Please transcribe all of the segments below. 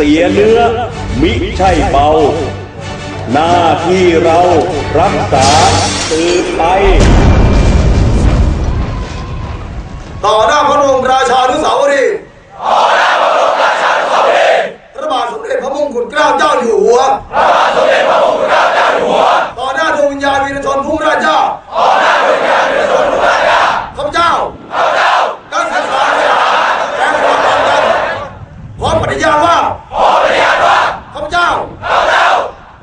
เสียเนื้อ มิใช่เบา หน้าที่เรารักษาสืบไป ต่อหน้าพระบรมราชานุสาวรีย์ต่อหน้าพระบรมราชานุสาวรีย์พระบาทสมเด็จพระมงกุฎเกล้าเจ้าอยู่หัวพระบาทสมเด็จพระมงกุฎเกล้าเจ้าอยู่หัว ต่อหน้าดวงวิญญาณวีรชนพุ่งราชาต่อหน้าดวงวิญญาณวีรชนพุ่งราชาข้าพเจ้า ข้าพเจ้านักศึกษาแจ้งความต่อกันพร้อมปฏิญาณว่า พร้อมปฏิญาณว่า ข้าพเจ้า ข้าพเจ้า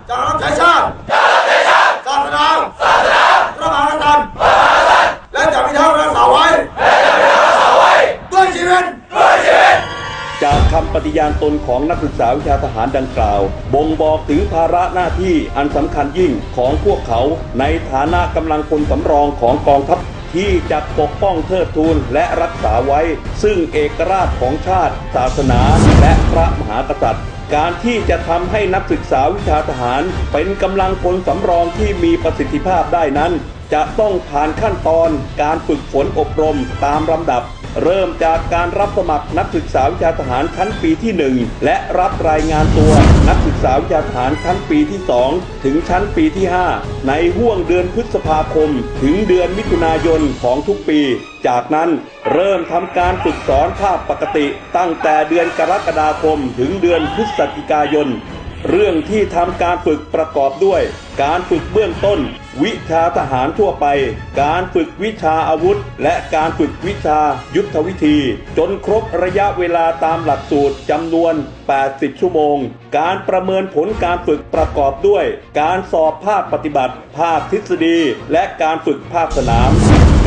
จะรับใช้ชาติ จะรับใช้ชาติ ศาสนา ศาสนา พระมหากษัตริย์พระมหากษัตริย์ และจะพิทักษ์รักษาไว้ ด้วยชีวิต จากคำปฏิญาณตนของนักศึกษาวิชาทหารดังกล่าว บ่งบอกถึงภาระหน้าที่อันสำคัญยิ่งของพวกเขาในฐานะกำลังพลสำรองของกองทัพที่จะปกป้องเทิดทูนและรักษาไว้ ซึ่งเอกราชของชาติ ศาสนา และพระมหากษัตริย์ การที่จะทำให้นักศึกษาวิชาทหาร เป็นกำลังพลสำรองที่มีประสิทธิภาพได้นั้น จะต้องผ่านขั้นตอนการฝึกฝนอบรมตามลำดับ เริ่มจากการรับสมัครนักศึกษาวิชาทหารชั้นปีที่ 1 และรับรายงานตัวนักศึกษาวิชาทหารชั้นปีที่ 2 ถึงชั้นปีที่ 5 ในห่วงเดือนพฤษภาคม ถึงเดือนมิถุนายนของทุกปี จากนั้นเริ่มทำการฝึกสอนภาพปกติ ตั้งแต่เดือนกรกฎาคม ถึงเดือนพฤศจิกายน เรื่องที่ทำการฝึกประกอบด้วย การฝึกเบื้องต้น วิชาทหารทั่วไป การฝึกวิชาอาวุธ และการฝึกวิชายุทธวิธี จนครบระยะเวลาตามหลักสูตรจำนวน 80 ชั่วโมง การประเมินผลการฝึกประกอบด้วย การสอบภาคปฏิบัติ ภาคทฤษฎี และการฝึกภาคสนาม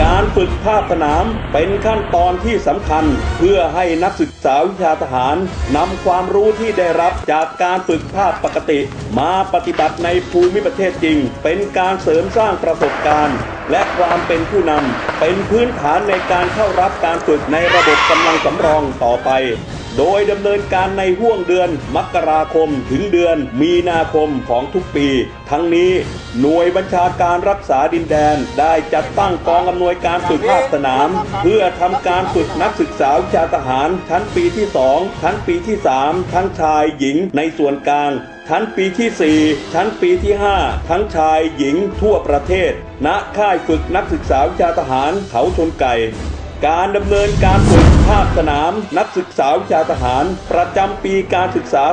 การฝึกภาคสนามเป็นขั้นตอนที่สำคัญ เพื่อให้นักศึกษาวิชาทหารนำความรู้ที่ได้รับจากการฝึกภาคปกติ มาปฏิบัติในภูมิประเทศจริง เป็นการเสริมสร้างประสบการณ์ และความเป็นผู้นำเป็นพื้นฐานในการเข้ารับการฝึกในระบบกำลังสำรองต่อไป โดยดำเนินการในห่วงเดือนมกราคมถึงเดือนมีนาคมของทุกปี ทั้งนี้หน่วยบัญชาการรักษาดินแดนได้จัดตั้งกองอำนวยการฝึกภาคสนาม เพื่อทำการฝึกนักศึกษาวิชาทหาร ชั้นปีที่ 2 ชั้นปีที่ 3 ทั้งชายหญิงในส่วนกลางชั้นปีที่ 4 ชั้นปีที่ 5 ทั้งชายหญิงทั่วประเทศ ณ ค่ายฝึกนักศึกษาวิชาทหารเขาชนไก่ การดำเนินการฝึกภาคสนาม นักศึกษาวิชาทหาร ประจำปีการศึกษา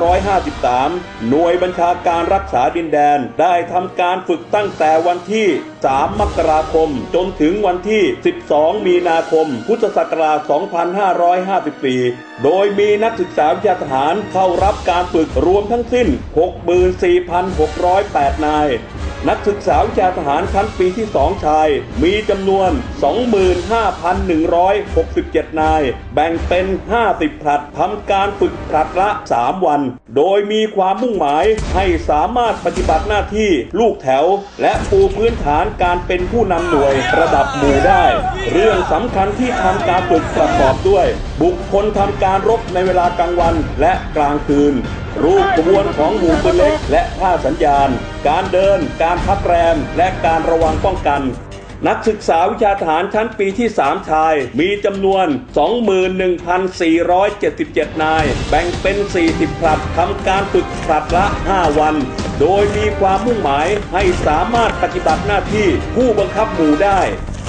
2553 หน่วยบัญชาการรักษาดินแดน ได้ทำการฝึกตั้งแต่วันที่ 3 มกราคม จนถึงวันที่ 12 มีนาคม พุทธศักราช 2554 โดยมีนักศึกษาวิชาทหารเข้ารับการฝึกรวมทั้งสิ้น 64,608 นาย นักศึกษาวิชาทหารชั้นปีที่ 2 ชาย มีจำนวน 25,167 นาย แบ่งเป็น 50ผลัดทำการฝึกผลัดละ 3 วัน โดยมีความมุ่งหมายให้สามารถปฏิบัติหน้าที่ลูกแถว และปูพื้นฐานการเป็นผู้นำหน่วยระดับหมู่ได้ เรื่องสำคัญที่ทำการฝึกประกอบด้วย บุคคลทำการรบในเวลากลางวันและกลางคืน รูปขบวนของหมู่ปืนเล็ก และผ้าสัญญาณ การเดิน การพักแรม และการระวังป้องกัน นักศึกษาวิชาทหารชั้นปีที่ 3 ชาย มีจำนวน 21,477 นาย แบ่งเป็น 40ผลัดทำการฝึกผลัดละ 5 วัน โดยมีความมุ่งหมายให้สามารถปฏิบัติหน้าที่ผู้บังคับหมู่ได้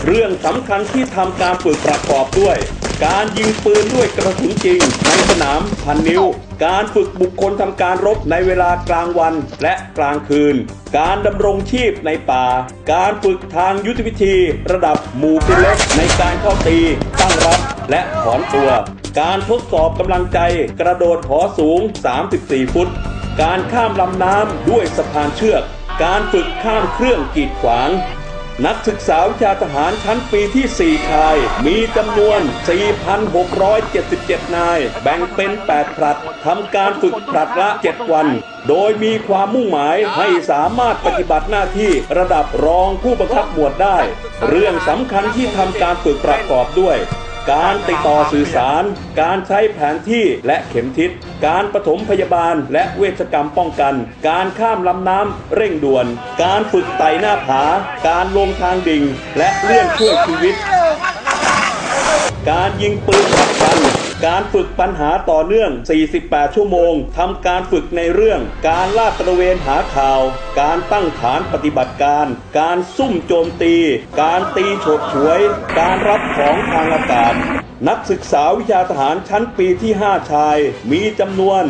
เรื่องสำคัญที่ทำการฝึกประกอบด้วย การยิงปืนด้วยกระสุนจริง ในสนามพันนิ้ว การฝึกบุคคลทำการรบในเวลากลางวันและกลางคืน การดำรงชีพในป่า การฝึกทางยุทธวิธี ระดับหมู่ปเล็กในการเข้าตีตั้งรับและถอนตัว การทดสอบกำลังใจกระโดดหอสูง 34 ฟุต การข้ามลำน้ำด้วยสะพานเชือก การฝึกข้ามเครื่องกีดขวาง นักศึกษาวิชาทหารชั้นปีที่ 4 ชาย มีจำนวน 4,677 นาย แบ่งเป็น 8 ผลัดทำการฝึกผลัดละ 7 วัน โดยมีความมุ่งหมายให้สามารถปฏิบัติหน้าที่ระดับรองผู้บังคับหมวดได้ เรื่องสำคัญที่ทำการฝึกประกอบด้วย การติดต่อสื่อสาร การใช้แผนที่และเข็มทิศ การปฐมพยาบาลและเวชกรรมป้องกัน การข้ามลำน้ำเร่งด่วน การฝึกไต่หน้าผา การลงทางดิ่ง และเลื่อนช่วยชีวิต การยิงปืนขัดกัน การฝึกปัญหาต่อเนื่อง 48 ชั่วโมง ทำการฝึกในเรื่อง การลาดตระเวนหาข่าว การตั้งฐานปฏิบัติการ การซุ่มโจมตี การตีฉดฉวย การรับของทางอากาศ นักศึกษาวิชาทหารชั้นปีที่ 5 ชาย มีจำนวน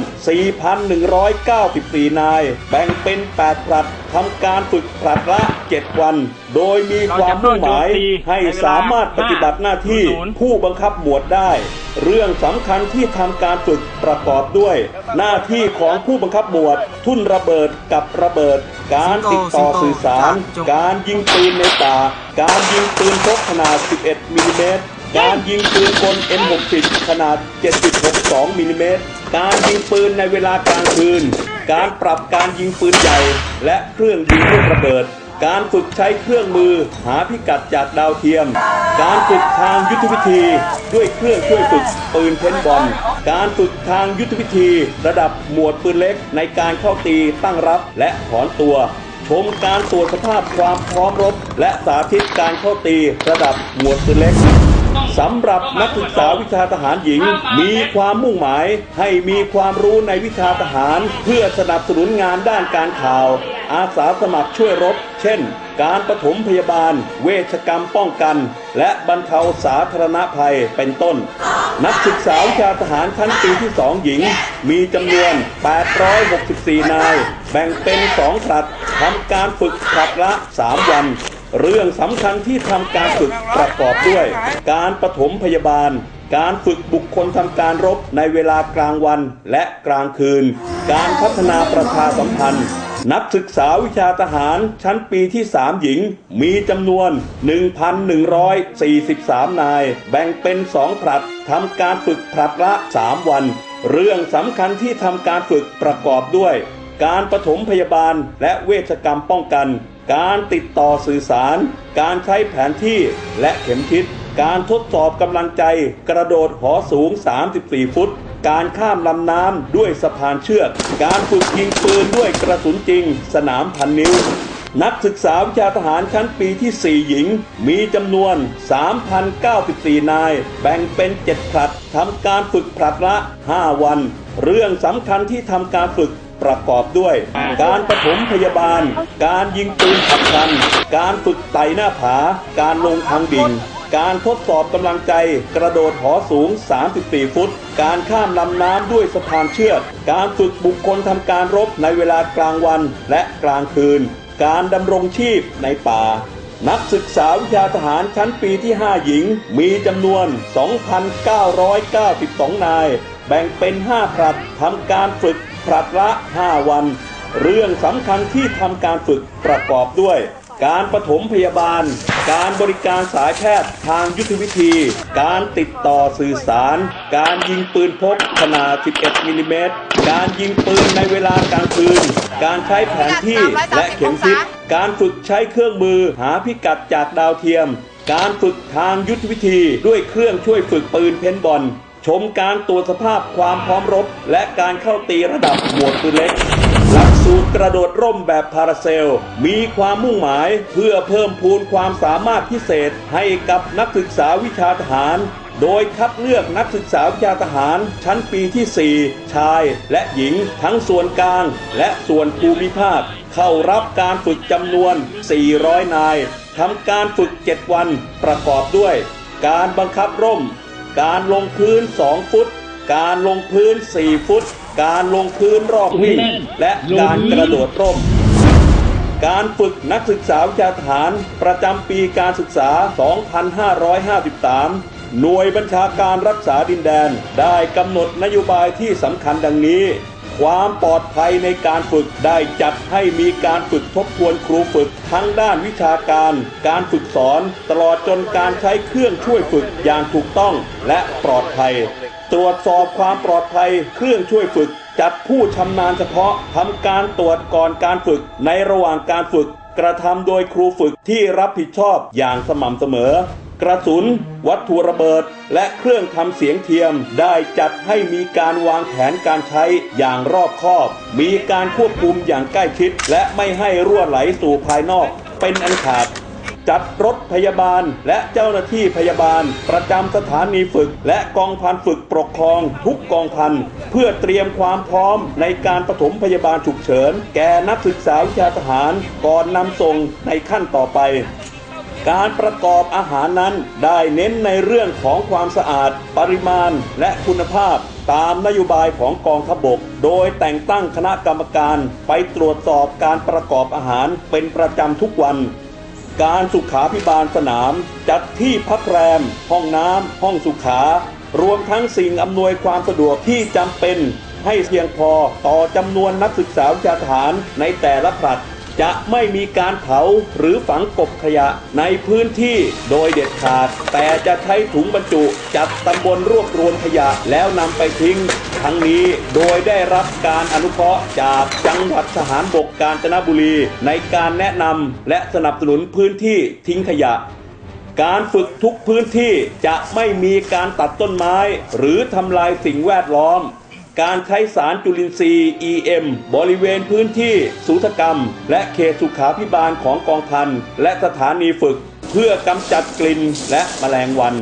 4,194 นาย แบ่งเป็น 8 ผลัดทำการฝึกผลัดละ 7 วัน โดยมีความมุ่งหมายให้สามารถปฏิบัติหน้าที่ผู้บังคับหมวดได้ เรื่องสำคัญที่ทำการฝึกประกอบด้วย หน้าที่ของผู้บังคับหมวด ทุ่นระเบิดกับระเบิด การติดต่อสื่อสาร การยิงปืนในป่า การยิงปืนพกขนาด 11มิลลิเมตร การยิงปืนกล M60 ขนาด7.62มิลลิเมตร การยิงปืนในเวลากลางคืน การปรับการยิงปืนใหญ่ และเครื่องยิงลูกระเบิด การฝึกใช้เครื่องมือหาพิกัดจากดาวเทียม การฝึกทางยุทธวิธี ด้วยเครื่องช่วยฝึกปืนเพนบอล การฝึกทางยุทธวิธี ระดับหมวดปืนเล็กในการเข้าตีตั้งรับและถอนตัวชมการตรวจสภาพความพร้อมรบ และสาธิตการเข้าตีระดับหมวดปืนเล็ก สำหรับนักศึกษาวิชาทหารหญิง มีความมุ่งหมายให้มีความรู้ในวิชาทหาร เพื่อสนับสนุนงานด้านการข่าว อาสาสมัครช่วยรบ เช่น การปฐมพยาบาล เวชกรรมป้องกัน และบรรเทาสาธารณภัยเป็นต้น นักศึกษาวิชาทหารชั้นปีที่ 2 หญิง มีจำนวน 864 นาย แบ่งเป็น2ผลัดทำการฝึกผลัดละ 3 วัน เรื่องสำคัญที่ทำการฝึกประกอบด้วย การปฐมพยาบาล การฝึกบุคคลทำการรบในเวลากลางวันและกลางคืน การพัฒนาประชาสัมพันธ์ นักศึกษาวิชาทหารชั้นปีที่ 3 หญิง มีจำนวน 1,143 นาย แบ่งเป็น 2 ผลัดทำการฝึกผลัดละ 3 วัน เรื่องสำคัญที่ทำการฝึกประกอบด้วย การปฐมพยาบาลและเวชกรรมป้องกัน การติดต่อสื่อสาร การใช้แผนที่และเข็มทิศ การทดสอบกำลังใจ กระโดดหอสูง 34 ฟุต การข้ามลำน้ำด้วยสะพานเชือก การฝึกยิงปืนด้วยกระสุนจริง สนามพันนิ้ว นักศึกษาวิชาทหารชั้นปีที่ 4 หญิง มีจำนวน 3,094 นาย แบ่งเป็น 7ผลัดทำการฝึกผลัดละ 5 วัน เรื่องสำคัญที่ทำการฝึก ประกอบด้วย การปฐมพยาบาล การยิงปืนขับกัน การฝึกไต่หน้าผา การลงทางดิ่ง การทดสอบกำลังใจ กระโดดหอสูง 34 ฟุต การข้ามลำน้ำด้วยสะพานเชือก การฝึกบุคคลทำการรบในเวลากลางวันและกลางคืน การดำรงชีพในป่านักศึกษาวิชาทหารชั้นปีที่ 5 หญิง มีจำนวน 2,992 นาย แบ่งเป็น 5 ผลัดทำการฝึก ผลัดละ 5 วัน เรื่องสำคัญที่ทำการฝึกประกอบด้วย การปฐมพยาบาล การบริการสายแพทย์ทางยุทธวิธี การติดต่อสื่อสาร การยิงปืนพกขนาด 11 มิลลิเมตร การยิงปืนในเวลากลางคืน การใช้แผนที่และเข็มทิศ การฝึกใช้เครื่องมือหาพิกัดจากดาวเทียม การฝึกทางยุทธวิธีด้วยเครื่องช่วยฝึกปืนเพนบอล ชมการตรวจสภาพความพร้อมรบ และการเข้าตีระดับหมวดปืนเล็ก หลักสูตรกระโดดร่มแบบพาราเซล มีความมุ่งหมายเพื่อเพิ่มพูนความสามารถพิเศษให้กับนักศึกษาวิชาทหาร โดยคัดเลือกนักศึกษาวิชาทหารชั้นปีที่ 4 ชายและหญิงทั้งส่วนกลางและส่วนภูมิภาค เข้ารับการฝึกจำนวน 400 นายทำการฝึก 7 วันประกอบด้วย การบังคับร่ม การลงพื้น 2 ฟุต การลงพื้น 4 ฟุต การลงพื้นรอบวิ่งและการกระโดดร่ม การฝึกนักศึกษาวิชาทหารประจำปีการศึกษา 2553 หน่วยบัญชาการรักษาดินแดนได้กำหนดนโยบายที่สำคัญดังนี้ ความปลอดภัยในการฝึกได้จัดให้มีการฝึกทบทวนครูฝึกทั้งด้านวิชาการ การฝึกสอน ตลอดจนการใช้เครื่องช่วยฝึกอย่างถูกต้องและปลอดภัย ตรวจสอบความปลอดภัยเครื่องช่วยฝึก จัดผู้ชำนาญเฉพาะทำการตรวจก่อนการฝึก ในระหว่างการฝึก กระทำโดยครูฝึกที่รับผิดชอบอย่างสม่ำเสมอ กระสุน วัตถุระเบิด และเครื่องทำเสียงเทียม ได้จัดให้มีการวางแผนการใช้อย่างรอบคอบ มีการควบคุมอย่างใกล้ชิด และไม่ให้รั่วไหลสู่ภายนอก เป็นอันขาดจัดรถพยาบาลและเจ้าหน้าที่พยาบาล ประจำสถานีฝึก และกองพันฝึกปกครอง ทุกกองพันเพื่อเตรียมความพร้อมในการปฐมพยาบาลฉุกเฉิน แก่นักศึกษาวิชาทหารก่อนนำส่งในขั้นต่อไป การประกอบอาหารนั้นได้เน้นในเรื่องของความสะอาด ปริมาณ และคุณภาพ ตามนโยบายของกองทพบก โดยแต่งตั้งคณะกรรมการไปตรวจสอบการประกอบอาหารเป็นประจำทุกวัน การสุขาพิบาลสนาม จัดที่พักแรม ห้องน้ำห้องสุขารวมทั้งสิ่งอำนวยความสะดวกที่จำเป็น ให้เพียงพอต่อจำนวนนักศึกษาวิชาทหารในแต่ละผลัด จะไม่มีการเผาหรือฝังกบขยะในพื้นที่โดยเด็ดขาด แต่จะใช้ถุงบรรจุจัดตำบลรวบรวมขยะแล้วนำไปทิ้ง ทั้งนี้โดยได้รับการอนุเคราะห์จากจังหวัดทหารบกกาญจนบุรี ในการแนะนำและสนับสนุนพื้นที่ทิ้งขยะการฝึกทุกพื้นที่จะไม่มีการตัดต้นไม้ หรือทำลายสิ่งแวดล้อม การใช้สารจุลินทรีย์ EM บริเวณพื้นที่สูตกรรม และเขตสุขาพิบาลของกองพันและสถานีฝึก เพื่อกำจัดกลิ่นและแมลงวัน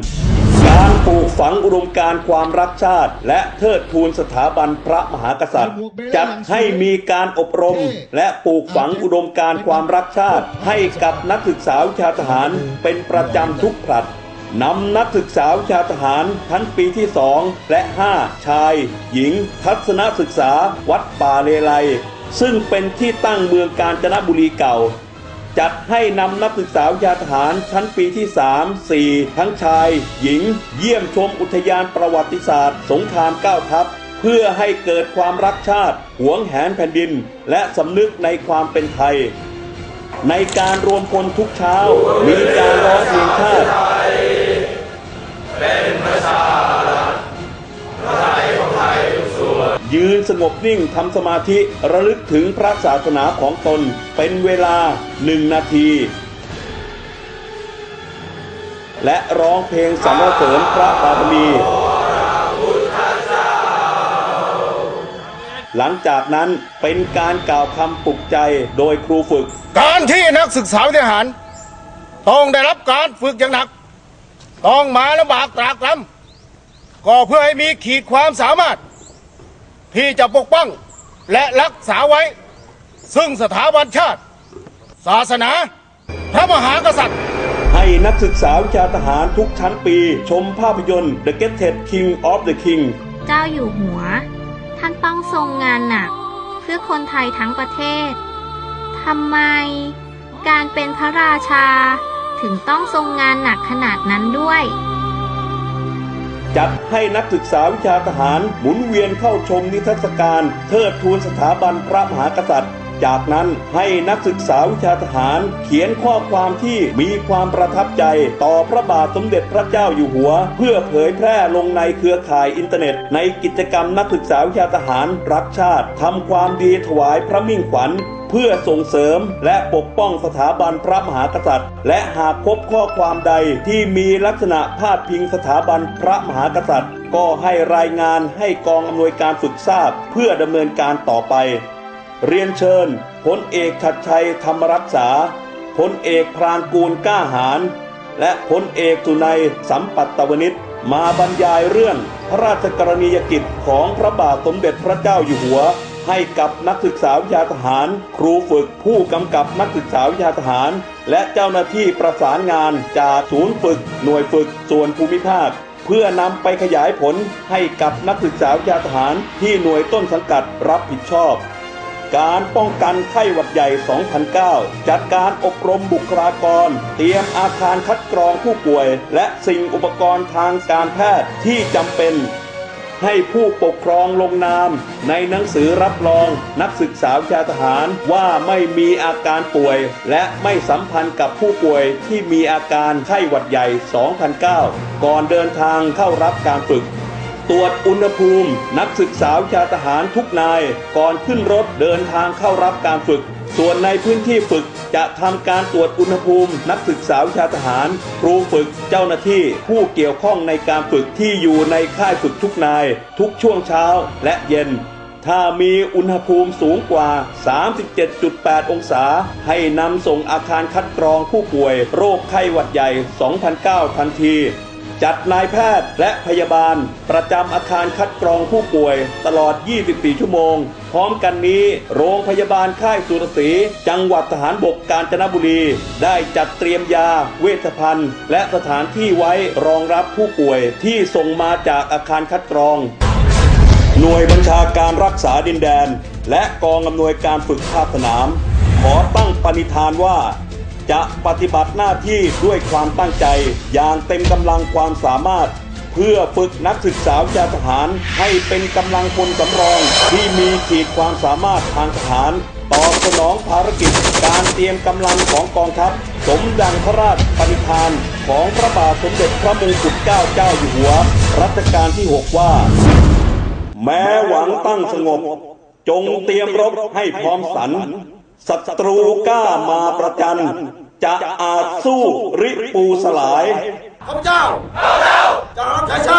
การปลูกฝังอุดมการความรักชาติ และเทิดทูนสถาบันพระมหากษัตริย์ จัดให้มีการอบรม และปลูกฝังอุดมการความรักชาติ ให้กับนักศึกษาวิชาทหารเป็นประจำทุกผลัด นำนักศึกษาวิชาทหารทั้งปีที่ 2 และ 5 ชาย หญิง ทัศนศึกษาวัดป่าเลไลซึ่งเป็นที่ตั้งเมืองกาญจนบุรีเก่า จัดให้นำนักศึกษาวิชาทหารชั้นปีที่ 3 4 ทั้งชาย หญิง เยี่ยมชมอุทยานประวัติศาสตร์ สงครามเก้าทัพเพื่อให้เกิดความรักชาติหวงแหนแผ่นดิน และสำนึกในความเป็นไทย ในการรวมพลทุกเช้า มีการร้องเพลงชาติ ยืนสงบนิ่งทำสมาธิระลึกถึงพระศาสนาของตนเป็นเวลาหนึ่งนาที และร้องเพลงสรรเสริญพระบารมีหลังจากนั้นเป็นการกล่าวคำปลุกใจโดยครูฝึก การที่นักศึกษาวิทยาหารต้องได้รับการฝึกอย่างหนัก ต้องมาลำบากตรากตรำก็เพื่อให้มีขีดความสามารถ ที่จะปกป้องและรักษาไว้ ซึ่งสถาบันชาติ ศาสนา พระมหากษัตริย์ ให้นักศึกษาวิชาทหารทุกชั้นปี ชมภาพยนตร์ The Gifted King of the King เจ้าอยู่หัว ท่านต้องทรงงานหนัก เพื่อคนไทยทั้งประเทศทำไม การเป็นพระราชา ถึงต้องทรงงานหนักขนาดนั้นด้วย จัดให้นักศึกษาวิชาทหารหมุนเวียนเข้าชมนิทรรศการเทิดทูนสถาบันพระมหากษัตริย์ จากนั้นให้นักศึกษาวิชาทหารเขียนข้อความที่มีความประทับใจต่อพระบาทสมเด็จพระเจ้าอยู่หัว เพื่อเผยแพร่ลงในเครือข่ายอินเทอร์เน็ต ในกิจกรรมนักศึกษาวิชาทหารรักชาติทำความดีถวายพระมิ่งขวัญเพื่อส่งเสริมและปกป้องสถาบันพระมหากษัตริย์ และหากพบข้อความใดที่มีลักษณะพาดพิงสถาบันพระมหากษัตริย์ ก็ให้รายงานให้กองอำนวยการฝึกทราบ เพื่อดำเนินการต่อไป เรียนเชิญพลเอกชัดชัยธรรมรักษาพลเอกพรานกูลกล้าหารและพลเอกสุนัยสัมปัตตวนิชมาบรรยายเรื่องพระราชกรณียกิจของพระบาทสมเด็จพระเจ้าอยู่หัว ให้กับนักศึกษาวิชาทหาร ครูฝึกผู้กำกับนักศึกษาวิชาทหาร และเจ้าหน้าที่ประสานงานจากศูนย์ฝึก หน่วยฝึกส่วนภูมิภาค เพื่อนำไปขยายผลให้กับนักศึกษาวิชาทหารที่หน่วยต้นสังกัดรับผิดชอบ การป้องกันไข้หวัดใหญ่ 2009 จัดการอบรมบุคลากร เตรียมอาคารคัดกรองผู้ป่วย และสิ่งอุปกรณ์ทางการแพทย์ที่จำเป็น ให้ผู้ปกครองลงนาม ในหนังสือรับรองนักศึกษาวิชาทหารว่าไม่มีอาการป่วย และไม่สัมพันธ์กับผู้ป่วยที่มีอาการไข้หวัดใหญ่ 2009 ก่อนเดินทางเข้ารับการฝึก ตรวจอุณหภูมิ นักศึกษาวิชาทหารทุกนาย ก่อนขึ้นรถเดินทางเข้ารับการฝึก ส่วนในพื้นที่ฝึกจะทำการตรวจอุณหภูมิ นักศึกษาวิชาทหาร ครูฝึกเจ้าหน้าที่ ผู้เกี่ยวข้องในการฝึกที่อยู่ในค่ายฝึกทุกนาย ทุกช่วงเช้าและเย็นถ้ามีอุณหภูมิสูงกว่า 37.8 องศา ให้นำส่งอาคารคัดกรองผู้ป่วย โรคไข้หวัดใหญ่ 2009 ทันที จัดนายแพทย์และพยาบาล ประจำอาคารคัดกรองผู้ป่วย ตลอด 24 ชั่วโมง พร้อมกันนี้ โรงพยาบาลค่ายสุรศรีจังหวัดทหารบกกาญจนบุรี ได้จัดเตรียมยา เวชภัณฑ์ และสถานที่ไว้รองรับผู้ป่วยที่ส่งมาจากอาคารคัดกรอง หน่วยบัญชาการรักษาดินแดน และกองอำนวยการฝึกภาคสนาม ขอตั้งปณิธานว่า จะปฏิบัติหน้าที่ด้วยความตั้งใจ อย่างเต็มกำลังความสามารถ เพื่อฝึกนักศึกษาวิชาทหารให้เป็นกำลังพลสำรอง ที่มีขีดความสามารถทางทหารตอบสนองภารกิจการเตรียมกำลังของกองทัพ สมดังพระราชปณิธานของพระบาทสมเด็จพระมงกุฎเกล้าเจ้าอยู่หัว รัชกาลที่ 6 ว่า แม้หวังตั้งสงบ จงเตรียมรบให้พร้อมสัน ศัตรูกล้ามาประจัน จะอาจสู้ริปูสลายข้าพเจ้าข้าพเจ้าจะรับใช้ช